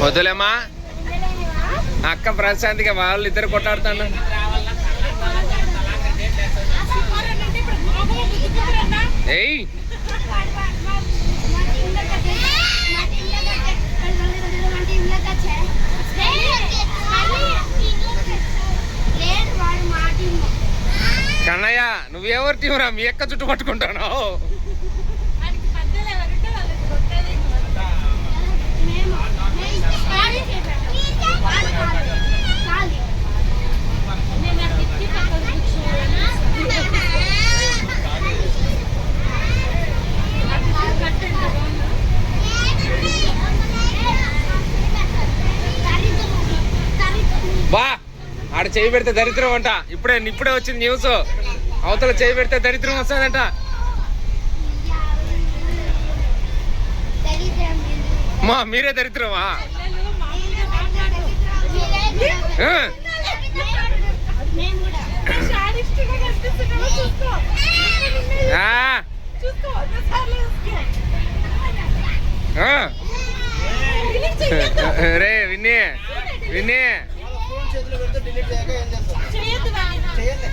వద్దులేమ్మా అక్క ప్రశాంతిగా వాళ్ళు ఇద్దరు కొట్టాడుతాను ఏయ్! కన్నయ్య నువ్వెవరి టీవరా మీ అక్క చుట్టూ పట్టుకుంటాను? బా ఆడ చేయి పెడితే దరిద్రం అంట. ఇప్పుడే ఇప్పుడే వచ్చింది న్యూస్ అవతల చేయి పెడితే దరిద్రం వస్తుందంట. మా మీరే దరిద్రమా. రే విన్నీ విన్నీ. చేతిలో పెడితే డిలీట్ చేయక ఏం చేస్తాం చేయండి